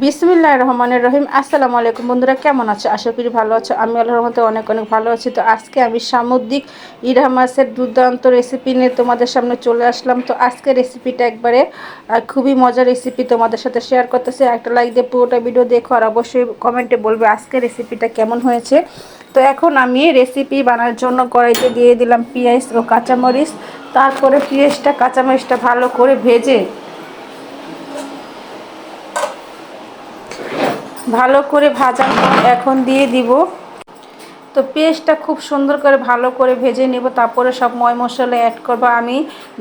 বিসমিল্লাহ রহমানের রহিম। আসসালামু আলাইকুম বন্ধুরা, কেমন আছো? আশা করি ভালো আছো। আমি আল্লাহর রহমতে অনেক অনেক ভালো আছি। তো আজকে আমি সামুদ্রিক ইরা মাছের দুর্দান্ত রেসিপি নিয়ে তোমাদের সামনে চলে আসলাম। তো আজকে রেসিপিটা একবারে খুবই মজার রেসিপি তোমাদের সাথে শেয়ার করতেছি। একটা লাইক দিয়ে পুরোটা ভিডিও দেখো আর অবশ্যই কমেন্টে বলবে আজকে রেসিপিটা কেমন হয়েছে। তো এখন আমি রেসিপি বানানোর জন্য কড়াইতে দিয়ে দিলাম পেঁয়াজ ও কাঁচামরিচ। তারপরে পেঁয়াজটা, কাঁচামরিচটা ভালো করে ভেজে ভালো করে ভাজা এখন দিয়ে দিব। তো পেস্টটা খুব সুন্দর করে ভালো করে ভেজে নেব, তারপরে সব ময় মশলা অ্যাড করব। আমি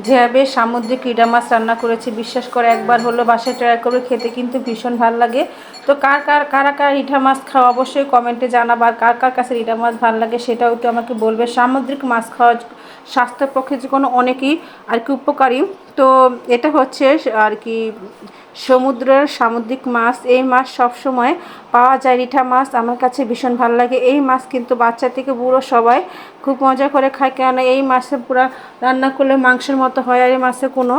যেভাবে সামুদ্রিক ইডা মাছ রান্না করেছি, বিশ্বাস করে একবার হলো বাসায় ট্রাই করবে, খেতে কিন্তু ভীষণ ভালো লাগে। তো কার কার, কারা, কার ইটা মাছ খাওয়া অবশ্যই কমেন্টে জানাব, আর কার কার কাছে ইটা মাছ ভালো লাগে সেটাও একটু আমাকে বলবে। সামুদ্রিক মাছ খাওয়া স্বাস্থ্যের পক্ষে যে কোনো অনেকই আর কি উপকারী। তো এটা হচ্ছে আর কি সমুদ্রের সামুদ্রিক মাছ, এই মাছ সবসময় পাওয়া যায়। রিঠা মাছ আমার কাছে ভীষণ ভালো লাগে। এই মাছ কিন্তু বাচ্চা থেকে বুড়ো সবাই খুব মজা করে খায় কেন এই মাছে পুরো রান্না করলে মাংসের মতো হয় আর এই মাছে কোনো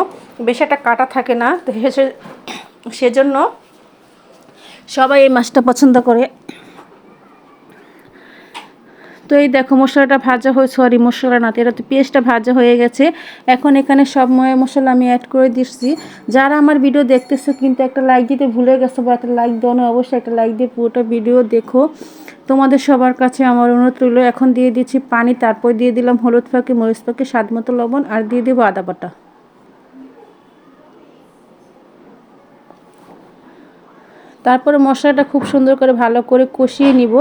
বেশি একটা কাটা থাকে না। তো সেজন্য সবাই এই মাছটা পছন্দ করে। তো এই দেখো মশলাটা ভাজা হয়ে সরি মশলা না তো এটা তো পেঁয়াজটা ভাজা হয়ে গেছে। এখন এখানে সব ময় মশলা আমি অ্যাড করে দিচ্ছি। যারা আমার ভিডিও দেখতেছো, কিন্তু একটা লাইক দিতে ভুলে গেছো বা একটা লাইক দেওয়া অবশ্যই একটা লাইক দিয়ে পুরোটা ভিডিও দেখো। তোমাদের সবার কাছে আমার অনুরোধ রইল, এখন দিয়ে দিচ্ছি পানি, তারপর দিয়ে দিলাম হলুদ পাখি মরিচ পাখি স্বাদ মতো লবণ, আর দিয়ে দেবো আদা বাটা। তারপরে মশলাটা খুব সুন্দর করে ভালো করে কষিয়ে নিব।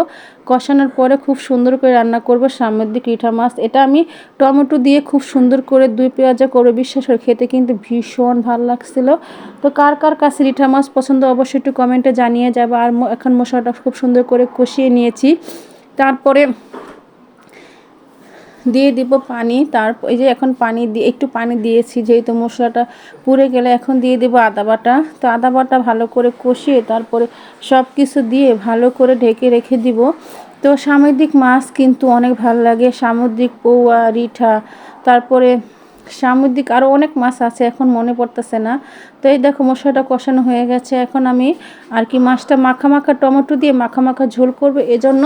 কষানোর পরে খুব সুন্দর করে রান্না করব সামুদ্রিক ইঠা মাছ। এটা আমি টমেটো দিয়ে খুব সুন্দর করে দুই পেঁয়াজা করে বিশ্বাস করে খেতে কিন্তু ভীষণ ভালো লাগছিল। তো কার কার কাছে রিঠা মাছ পছন্দ অবশ্যই একটু কমেন্টে জানিয়ে যাব। আর এখন মশলাটা খুব সুন্দর করে কষিয়ে নিয়েছি। তারপরে দিয়ে দিব পানি তার এই যে এখন পানি দিয়ে একটু পানি দিয়েছি, যেহেতু মশলাটা পুড়ে গেলে এখন দিয়ে দেবো আদা বাটা। তো আদা বাটা ভালো করে কষিয়ে তারপরে সব কিছু দিয়ে ভালো করে ঢেকে রেখে দিব। তো সামুদ্রিক মাছ কিন্তু অনেক ভালো লাগে, সামুদ্রিক পৌয়া, রিঠা, তারপরে সামুদ্রিক আরও অনেক মাছ আছে, এখন মনে পড়তেছে না। তো এই দেখো মশলাটা কষানো হয়ে গেছে, এখন আমি আর কি মাছটা মাখা মাখা টমেটো দিয়ে মাখা মাখা ঝোল করবে, এজন্য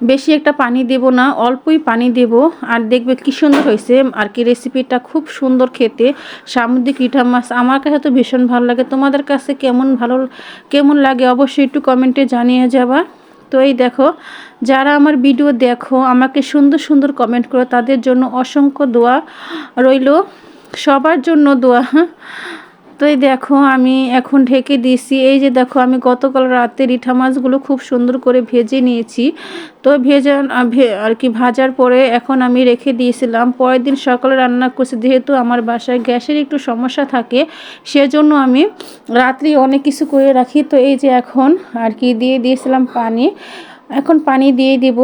বেশি একটা পানি দেব না, অল্পই পানি দেব। আর দেখবে কি সুন্দর হয়েছে, আর কি রেসিপিটা খুব সুন্দর খেতে। সামুদ্রিক ইটা মাছ আমার কাছে তো ভীষণ ভালো লাগে। তোমাদের কাছে কেমন ভালো, কেমন লাগে অবশ্যই একটু কমেন্টে জানিয়ে যাবা। তো এই দেখো, যারা আমার ভিডিও দেখো, আমাকে সুন্দর সুন্দর কমেন্ট করো, তাদের জন্য অসংখ্য দোয়া রইল। সবার জন্য দোয়া তো এই দেখো আমি এখন ঢেকে দিয়েছি। এই যে দেখো, আমি গতকাল রাতে রিঠা মাছগুলো খুব সুন্দর করে ভেজে নিয়েছি। তো ভেজা আর কি ভাজার পরে এখন আমি রেখে দিয়েছিলাম। পরের দিন সকালে রান্না করছি, যেহেতু আমার বাসায় গ্যাসের একটু সমস্যা থাকে, সেজন্য আমি রাত্রি অনেক কিছু করে রাখি। তো এই যে এখন আর কি দিয়ে দিয়েছিলাম পানি। এখন পানি দিয়ে দিব।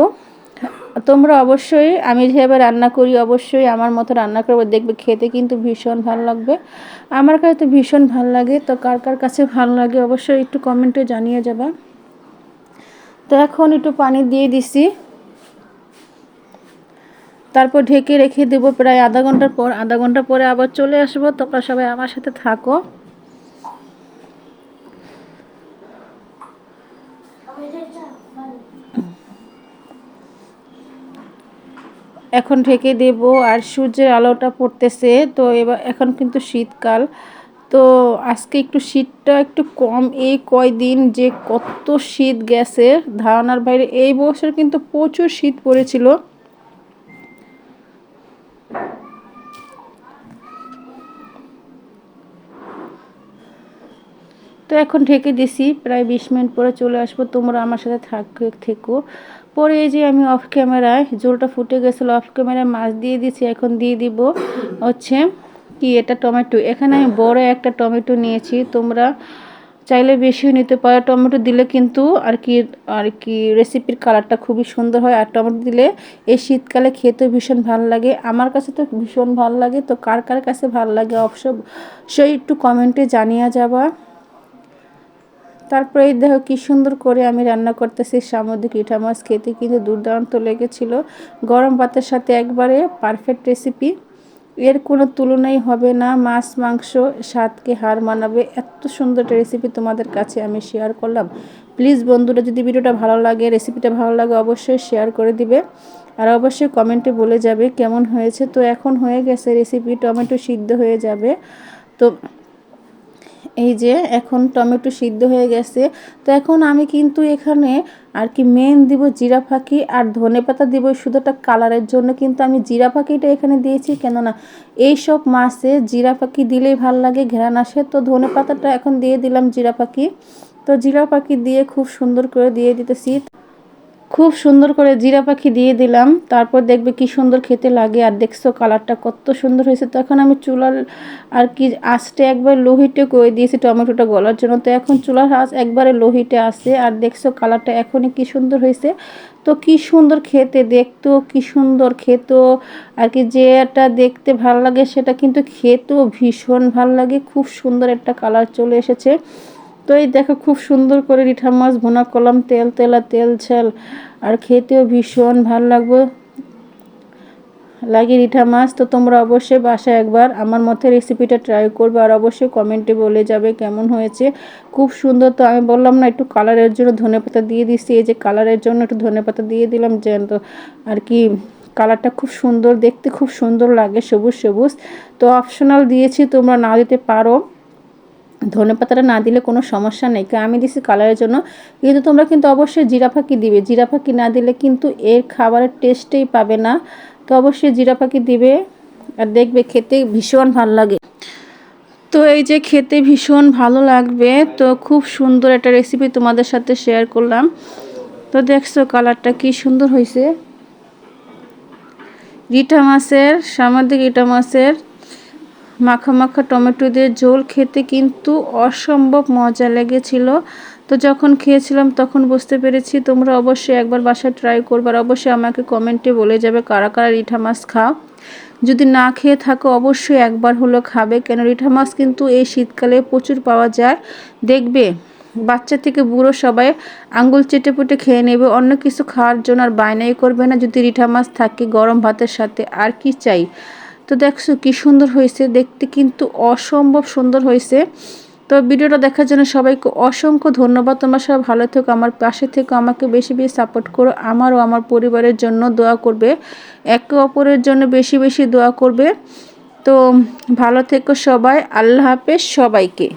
তোমরা অবশ্যই, আমি যেভাবে রান্না করি অবশ্যই আমার মতো রান্না করব। দেখবে খেতে কিন্তু ভীষণ ভালো লাগবে। আমার কাছে তো ভীষণ ভালো লাগে, তো কার কার কাছে ভালো লাগে অবশ্যই একটু কমেন্টে জানিয়ে যাবা। তো এখন একটু পানি দিয়ে দিছি। তারপর ঢেকে রেখে দেবো প্রায় আধা ঘণ্টার পর। আধা ঘণ্টা পরে আবার চলে আসব। তোমরা সবাই আমার সাথে থাকো। এখন ঢেকে দেব আর সূর্যের আলোটা পড়তেছে, তো এবার এখন কিন্তু শীতকাল। তো আজকে একটু শীতটা একটু কম, এই কয়দিন যে কত শীত গেছে, ধারণার বাইরে এই বছর কিন্তু প্রচুর শীত পড়েছিল। তো এখন ঢেকে দিছি, প্রায় বিশ মিনিট পরে চলে আসব, তোমরা আমার সাথে থাক, থেকো। পরে এই যে আমি অফ ক্যামেরায় জলটা ফুটে গেছিল অফ ক্যামেরায় মাছ দিয়ে দিছি, এখন দিয়ে দিব হচ্ছে কি এটা টমেটো। এখানে আমি বড় একটা টমেটো নিয়েছি, তোমরা চাইলে বেশিও নিতে পারো। টমেটো দিলে কিন্তু আর কি আর কি রেসিপির কালারটা খুবই সুন্দর হয়। আর টমেটো দিলে এই শীতকালে খেতেও ভীষণ ভালো লাগে। আমার কাছে তো ভীষণ ভালো লাগে, তো কার কার কাছে ভালো লাগে অবশ্যই একটু কমেন্টে জানিয়ে যাবা। তারপরে দেখো কী সুন্দর করে আমি রান্না করতেছি। সামুদ্রিক ইটা মাছ খেতে কিন্তু দুর্দান্ত লেগেছিল। গরম ভাতের সাথে একবারে পারফেক্ট রেসিপি এর কোনো তুলনাই হবে না, মাছ, মাংস, স্বাদকে হার মানাবে। এত সুন্দর একটা রেসিপি তোমাদের কাছে আমি শেয়ার করলাম। প্লিজ বন্ধুরা, যদি ভিডিওটা ভালো লাগে রেসিপিটা ভালো লাগে, অবশ্যই শেয়ার করে দিবে। আর অবশ্যই কমেন্টে বলে যাবে কেমন হয়েছে। তো এখন হয়ে গেছে রেসিপি টমেটো সিদ্ধ হয়ে যাবে। তো এই যে এখন টমেটো সিদ্ধ হয়ে গেছে, তো এখন আমি কিন্তু এখানে আর কি মেন দিব জিরা ফাঁকি আর ধনে পাতা দিব শুধুটা কালারের জন্য কিন্তু আমি জিরা ফাঁকিটা এখানে দিয়েছি। কেননা এইসব মাছে জিরা ফাঁকি দিলেই ভালো লাগে ঘেরান আসে। তো ধনে পাতাটা এখন দিয়ে দিলাম জিরা ফাঁকি। তো জিরা পাখি দিয়ে খুব সুন্দর করে দিয়ে দিতেছি। খুব সুন্দর করে জিরা পাখি দিয়ে দিলাম। তারপর দেখবে কি সুন্দর খেতে লাগে আর দেখছ কালারটা কত সুন্দর হয়েছে। তো এখন আমি চুলার আর কি আঁচটা একবার লোহিটে করে দিয়েছি টমেটোটা গলার জন্য। তো এখন চুলার আঁচ একবারে লোহিটে আসে আর দেখছ কালারটা এখনই কি সুন্দর হয়েছে। তো কি সুন্দর খেতে, দেখতো কি সুন্দর খেত। আর কি যেটা দেখতে ভালো লাগে সেটা কিন্তু খেতেও ভীষণ ভালো লাগে। খুব সুন্দর একটা কালার চলে এসেছে। তো এই দেখো খুব সুন্দর করে রিঠা মাছ ভোনা করলাম, তেল, তেলা তেল ছেল আর খেতেও ভীষণ ভালো লাগবে। লাগে রিঠা মাছ, তো তোমরা অবশ্যই বাসায় একবার আমার মতে রেসিপিটা ট্রাই করবে আর অবশ্যই কমেন্টে বলে যাবে কেমন হয়েছে। খুব সুন্দর তো আমি বললাম না, একটু কালারের জন্য ধনে পাতা দিয়ে দিচ্ছি, এই যে কালারের জন্য একটু ধনে পাতা দিয়ে দিলাম যেন তো আর কি কালারটা খুব সুন্দর, দেখতে খুব সুন্দর লাগে, সবুজ সবুজ। তো অপশনাল দিয়েছি, তোমরা না দিতে পারো। ধনে পাতাটা না দিলে কোনো সমস্যা নেই। আমি দিছি কালারের জন্য। কিন্তু তোমরা কিন্তু অবশ্যই জিরা ফাঁকি দিবে। জিরা ফাঁকি না দিলে কিন্তু এর খাবারের টেস্টেই পাবে না। তো অবশ্যই জিরা ফাঁকি দিবে। আর দেখবে খেতে ভীষণ ভালো লাগে। তো এই যে খেতে ভীষণ ভালো লাগবে। তো খুব সুন্দর একটা রেসিপি তোমাদের সাথে শেয়ার করলাম। তো দেখছ কালারটা কি সুন্দর হয়েছে রিটা মাছের, সামাজিক রিটা মাছের মাখা মাখা টমেটো দিয়ে ঝোল খেতে কিন্তু অসম্ভব মজা লেগেছিল। তো যখন খেয়েছিলাম তখন বুঝতে পেরেছি, তোমরা অবশ্যই একবার বাসায় ট্রাই করবার অবশ্যই আমাকে কমেন্টে বলে যাবে কারা কারা রিঠা মাছ খাও। যদি না খেয়ে থাকো অবশ্যই একবার হলো খাবে, কেন রিঠা মাছ কিন্তু এই শীতকালে প্রচুর পাওয়া যায়। দেখবে, বাচ্চা থেকে বুড়ো সবাই আঙ্গুল চেটে পুটে খেয়ে নেবে, অন্য কিছু খাওয়ার জন্য আর বায়নাই করবে না। যদি রিঠা মাছ থাকে গরম ভাতের সাথে, আর কি চাই? তো দেখছ কি সুন্দর হয়েছে, দেখতে কিন্তু অসম্ভব সুন্দর হয়েছে। তো ভিডিওটা দেখার জন্য সবাইকে অসংখ্য ধন্যবাদ। তোমার সবাই ভালো থেকো, আমার পাশে থেকে, আমাকে বেশি বেশি সাপোর্ট করো আমারও আমার পরিবারের জন্য দোয়া করবে। একে অপরের জন্য বেশি বেশি দোয়া করবে। তো ভালো থেকো সবাই, আল্লাহ হাফেজ সবাইকে।